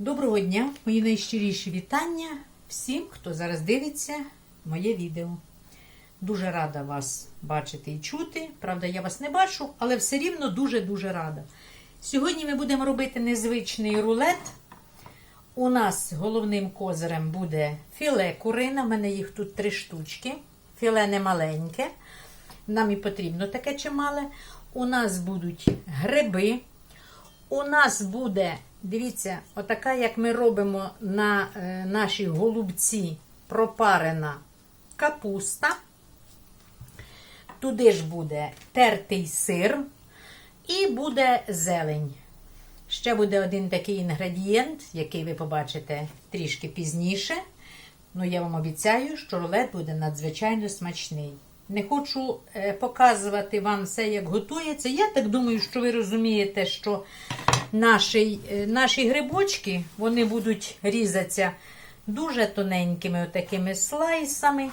Доброго дня, мої найщиріші вітання всім, хто зараз дивиться моє відео. Дуже рада вас бачити і чути. Правда, я вас не бачу, але все рівно дуже-дуже рада. Сьогодні ми будемо робити незвичний рулет. У нас головним козирем буде філе курина. У мене їх тут три штучки. Філе не маленьке. Нам і потрібно таке чимале. У нас будуть гриби. У нас буде, дивіться, отака, як ми робимо на е, нашій голубці, пропарена капуста. Туди ж буде тертий сир і буде зелень. Ще буде один такий інгредієнт, який ви побачите трішки пізніше. Ну, я вам обіцяю, що рулет буде надзвичайно смачний. Не хочу е, показувати вам все, як готується. Я так думаю, що ви розумієте, що наші, е, наші грибочки вони будуть різатися дуже тоненькими отакими слайсами.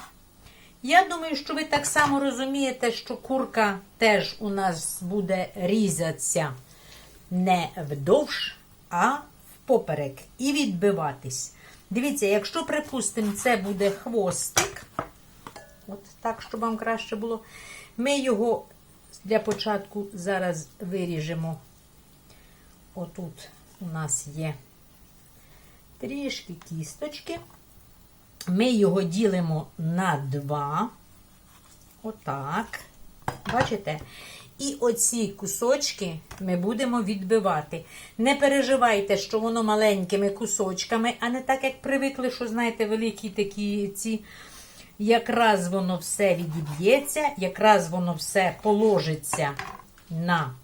Я думаю, що ви так само розумієте, що курка теж у нас буде різатися не вдовж, а впоперек і відбиватись. Дивіться, якщо, припустимо, це буде хвостик, от так, щоб вам краще було, ми його для початку зараз виріжемо. Отут у нас є трішки кісточки. Ми його ділимо на два. Отак. Бачите? І оці кусочки ми будемо відбивати. Не переживайте, що воно маленькими кусочками, а не так, як привикли, що, знаєте, великі такі ці. Якраз воно все відіб'ється, якраз воно все положиться на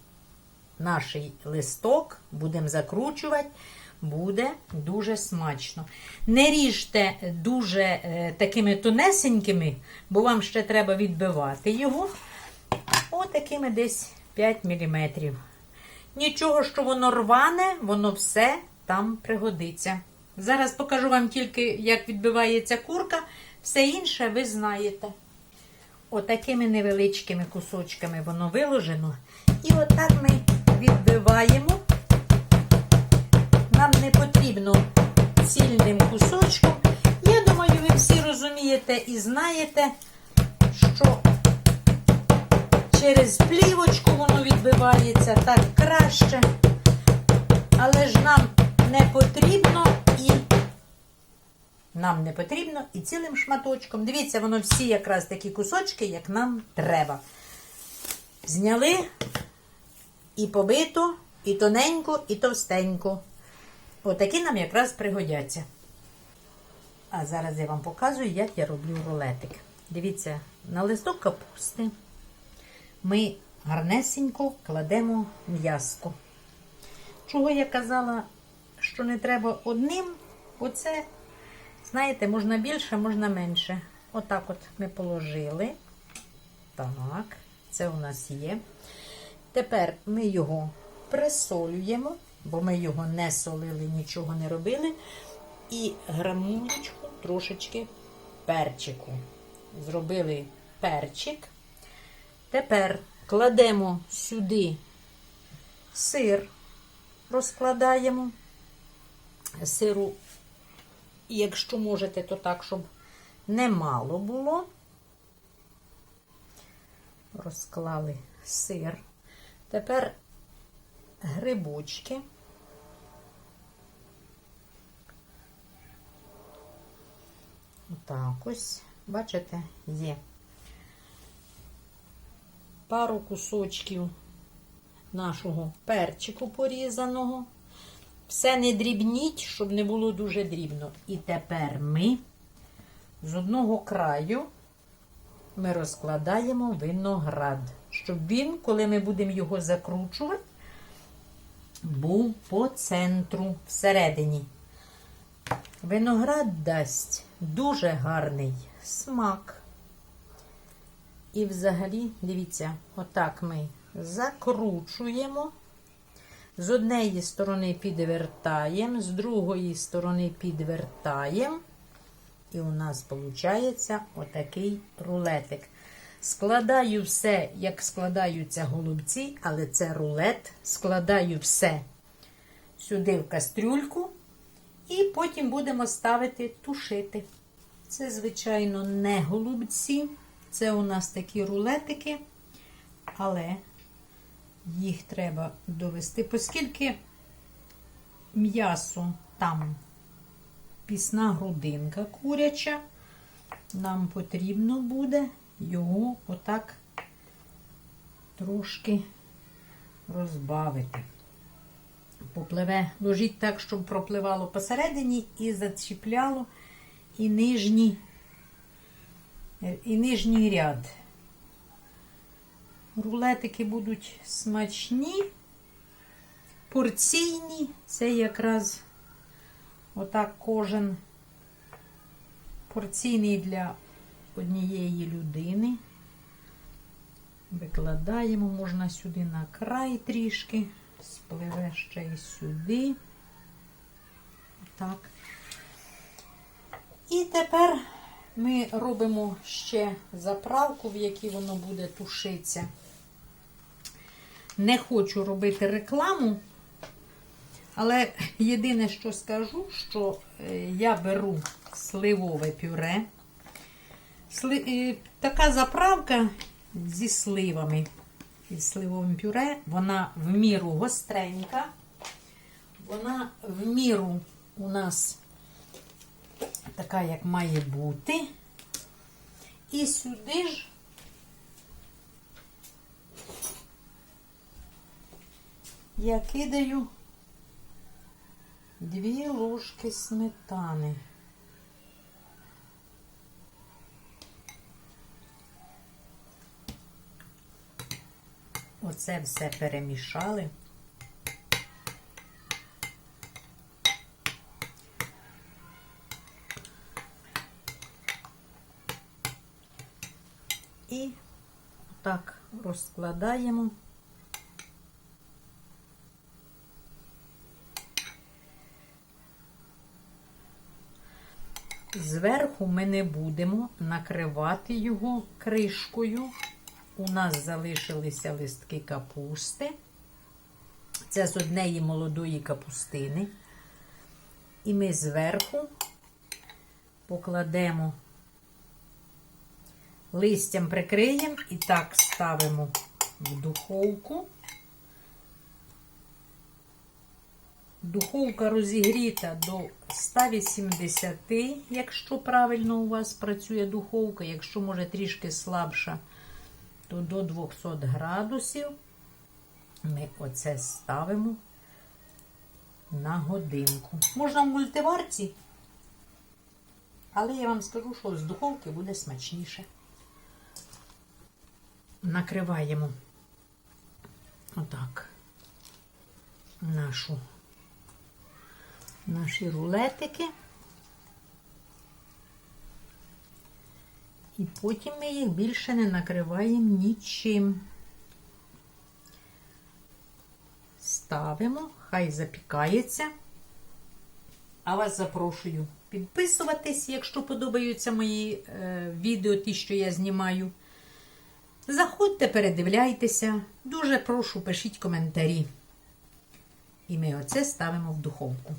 наш листок, будемо закручувати, буде дуже смачно. Не ріжте дуже е, такими тонесенькими, бо вам ще треба відбивати його. Отакими десь 5 мм. Нічого, що воно рване, воно все там пригодиться. Зараз покажу вам тільки, як відбивається курка, все інше ви знаєте. Отакими невеличкими кусочками воно виложено. І отак знаєте, що через плівочку воно відбивається так краще. Але ж нам не потрібно і нам не потрібно і цілим шматочком. Дивіться, воно всі якраз такі кусочки, як нам треба. Зняли і побито, і тоненько, і товстенько. Отакі нам якраз пригодяться. А зараз я вам показую, як я роблю рулетик. Дивіться, на листок капусти ми гарнесенько кладемо м'язко. Чого я казала, що не треба одним, оце, знаєте, можна більше, можна менше. Отак от ми положили. Так, це у нас є. Тепер ми його присолюємо, бо ми його не солили, нічого не робили. І грамулечку трошечки перчику. Зробили перчик. Тепер кладемо сюди сир, розкладаємо. Сиру, якщо можете, то так, щоб немало було. Розклали сир. Тепер грибочки. Отак ось, бачите, є пару кусочків нашого перчику порізаного. Все не дрібніть, щоб не було дуже дрібно. І тепер ми з одного краю ми розкладаємо виноград, щоб він, коли ми будемо його закручувати, був по центру всередині. Виноград дасть дуже гарний смак. І взагалі, дивіться, отак ми закручуємо. З однієї сторони підвертаємо, з другої сторони підвертаємо. І у нас виходить отакий рулетик. Складаю все, як складаються голубці, але це рулет. Складаю все сюди в кастрюльку І потім будемо ставити тушити. Це, звичайно, не голубці. Це у нас такі рулетики, але їх треба довести, оскільки м'ясо там пісна грудинка куряча, нам потрібно буде його отак трошки розбавити. Попливе, ложіть так, щоб пропливало посередині і зачіпляло і нижній, і нижній ряд. Рулетики будуть смачні, порційні. Це якраз отак кожен порційний для однієї людини. Викладаємо, можна сюди на край трішки, спливе ще й сюди. Так. І тепер ми робимо ще заправку, в якій воно буде тушитися. Не хочу робити рекламу, але єдине, що скажу, що е, я беру сливове пюре. Е, Така заправка зі сливами і сливовим пюре, вона в міру гостренька, вона в міру у нас така, як має бути. І сюди ж я кидаю дві ложки сметани. Оце все перемішали. І так розкладаємо. Зверху ми не будемо накривати його кришкою. У нас залишилися листки капусти. Це з однієї молодої капустини. І ми зверху покладемо листям прикриємо і так ставимо в духовку. Духовка розігріта до 180, якщо правильно у вас працює духовка, якщо може трішки слабша, то до 200 градусів ми оце ставимо на годинку. Можна в мультиварці, але я вам скажу, що з духовки буде смачніше. Накриваємо отак нашу, наші рулетики. І потім ми їх більше не накриваємо нічим. Ставимо, хай запікається. А вас запрошую підписуватись, якщо подобаються мої е, відео, ті, що я знімаю. Заходьте, передивляйтеся. Дуже прошу, пишіть коментарі. І ми оце ставимо в духовку.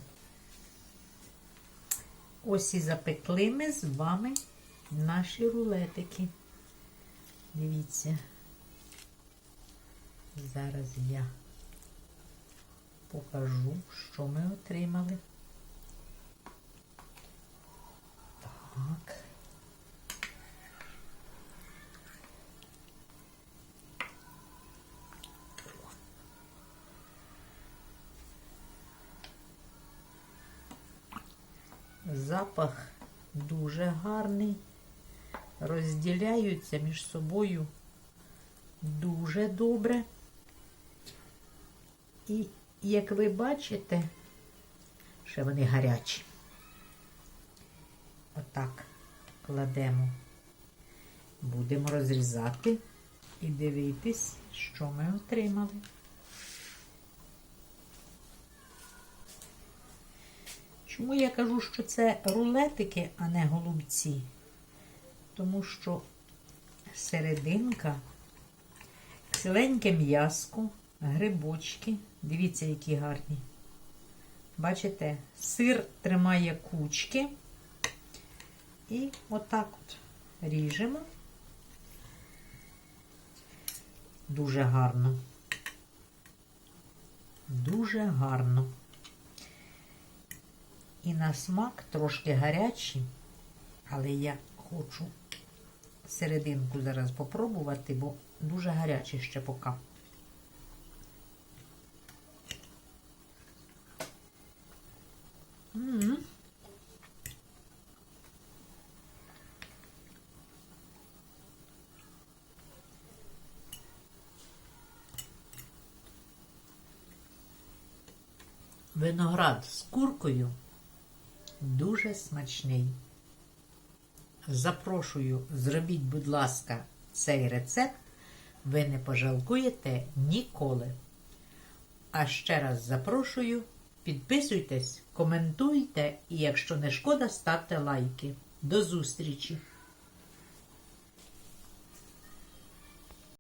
Ось і запекли ми з вами наші рулетики. Дивіться. Зараз я покажу, що ми отримали. Так. Запах дуже гарний. Розділяються між собою дуже добре. І, як ви бачите, ще вони гарячі. Отак кладемо. Будемо розрізати і дивитись, що ми отримали. Чому я кажу, що це рулетики, а не голубці? Тому що серединка, ціленьке м'яско, грибочки. Дивіться, які гарні. Бачите, сир тримає кучки. І отак от ріжемо. Дуже гарно. Дуже гарно. І на смак трошки гарячий, але я хочу серединку зараз попробувати, бо дуже гарячий ще поки. Виноград з куркою дуже смачний. Запрошую, зробіть, будь ласка, цей рецепт. Ви не пожалкуєте ніколи. А ще раз запрошую, підписуйтесь, коментуйте і, якщо не шкода, ставте лайки. До зустрічі!